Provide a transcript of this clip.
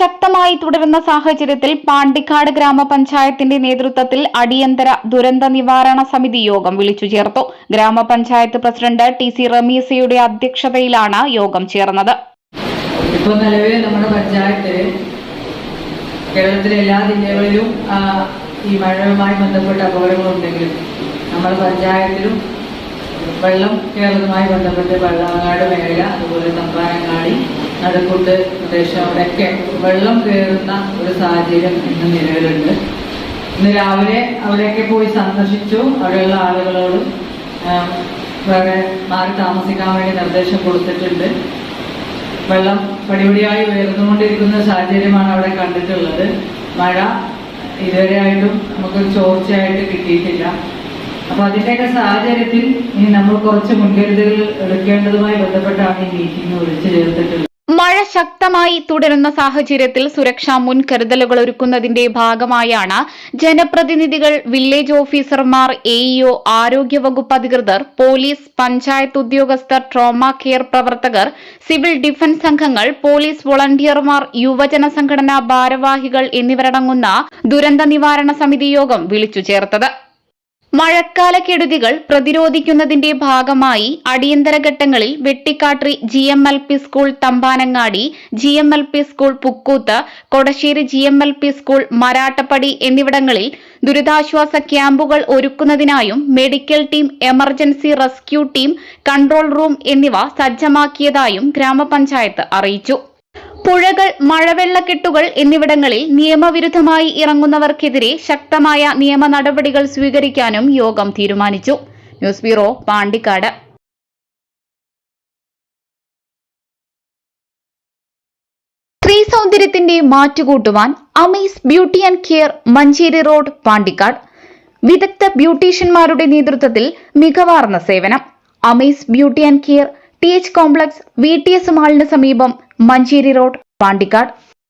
ശക്തമായി തുടരുന്ന സാഹചര്യത്തിൽ പാണ്ടിക്കാട് ഗ്രാമപഞ്ചായത്തിന്റെ നേതൃത്വത്തിൽ അടിയന്തര ദുരന്ത നിവാരണ സമിതി യോഗം വിളിച്ചു ചേർത്തു. ഗ്രാമപഞ്ചായത്ത് പ്രസിഡന്റ് ടി സി റമീസയുടെ അധ്യക്ഷതയിലാണ് യോഗം ചേർന്നത്. ഇപ്പോൾ നിലവിൽ നമ്മുടെ പഞ്ചായത്തിൽ കേരളത്തിലെ എല്ലാ ജില്ലകളിലും ഈ മഴയുമായി ബന്ധപ്പെട്ട അപകടങ്ങളുണ്ടെങ്കിലും നമ്മുടെ പഞ്ചായത്തിലും വെള്ളം കേരളവുമായി ബന്ധപ്പെട്ട് വെള്ളാങ്ങാട് മേഖല അതുപോലെ തമ്പാനങ്ങാടി നടുക്കുണ്ട് പ്രദേശം. അവിടെയൊക്കെ വെള്ളം കയറുന്ന ഒരു സാഹചര്യം ഇന്ന് നിലവിലുണ്ട്. ഇന്ന് രാവിലെ അവിടെയൊക്കെ പോയി സന്ദർശിച്ചു. അവിടെയുള്ള ആളുകളോടും വേറെ മാറി താമസിക്കാൻ വേണ്ടി നിർദ്ദേശം കൊടുത്തിട്ടുണ്ട്. വെള്ളം പടിപടിയായി ഉയർന്നുകൊണ്ടിരിക്കുന്ന സാഹചര്യമാണ് അവിടെ കണ്ടിട്ടുള്ളത്. മഴ ഇതുവരെയായിട്ടും നമുക്കൊരു ചോർച്ചയായിട്ട് കിട്ടിയിട്ടില്ല. അപ്പൊ അതിന്റെയൊക്കെ സാഹചര്യത്തിൽ ഇനി നമ്മൾ കുറച്ച് മുൻകരുതലുകൾ എടുക്കേണ്ടതുമായി ബന്ധപ്പെട്ടാണ് ഈ മീറ്റിംഗ് വിളിച്ചു ചേർത്തിട്ടുള്ളത്. മഴ ശക്തമായി തുടരുന്ന സാഹചര്യത്തിൽ സുരക്ഷാ മുൻകരുതലുകൾ ഒരുക്കുന്നതിന്റെ ഭാഗമായാണ് ജനപ്രതിനിധികൾ വില്ലേജ് ഓഫീസർമാർ എഇഒ ആരോഗ്യവകുപ്പ് അധികൃതർ പോലീസ് പഞ്ചായത്ത് ഉദ്യോഗസ്ഥർ ട്രോമ കെയർ പ്രവർത്തകർ സിവിൽ ഡിഫൻസ് സംഘങ്ങൾ പോലീസ് വോളണ്ടിയർമാർ യുവജന സംഘടനാ ഭാരവാഹികൾ എന്നിവരടങ്ങുന്ന ദുരന്ത നിവാരണ സമിതി യോഗം വിളിച്ചു ചേർത്തത്. മഴക്കാല കെടുതികൾ പ്രതിരോധിക്കുന്നതിന്റെ ഭാഗമായി അടിയന്തര ഘട്ടങ്ങളിൽ Vettikkattiri G M L P school Thampanangadi G M L P school Pukkoottu Kodassery G M L P school Marattappadi എന്നിവിടങ്ങളിൽ ദുരിതാശ്വാസ ക്യാമ്പുകൾ ഒരുക്കുന്നതിനായും medical team emergency rescue team control room എന്നിവ സജ്ജമാക്കിയതായും ഗ്രാമപഞ്ചായത്ത് അറിയിച്ചു. പുഴകൾ മഴവെള്ളക്കെട്ടുകൾ എന്നിവിടങ്ങളിൽ നിയമവിരുദ്ധമായി ഇറങ്ങുന്നവർക്കെതിരെ ശക്തമായ നിയമ നടപടികൾ സ്വീകരിക്കാനും യോഗം തീരുമാനിച്ചു. News bureau Pandikkad. Beauty and care Manjeri road നേതൃത്വത്തിൽ മികവാർന്ന സേവനം. ബ്യൂട്ടി ആൻഡ് കെയർ കോംപ്ലക്സ് സമീപം മഞ്ചേരി റോഡ് പാണ്ടിക്കാട്.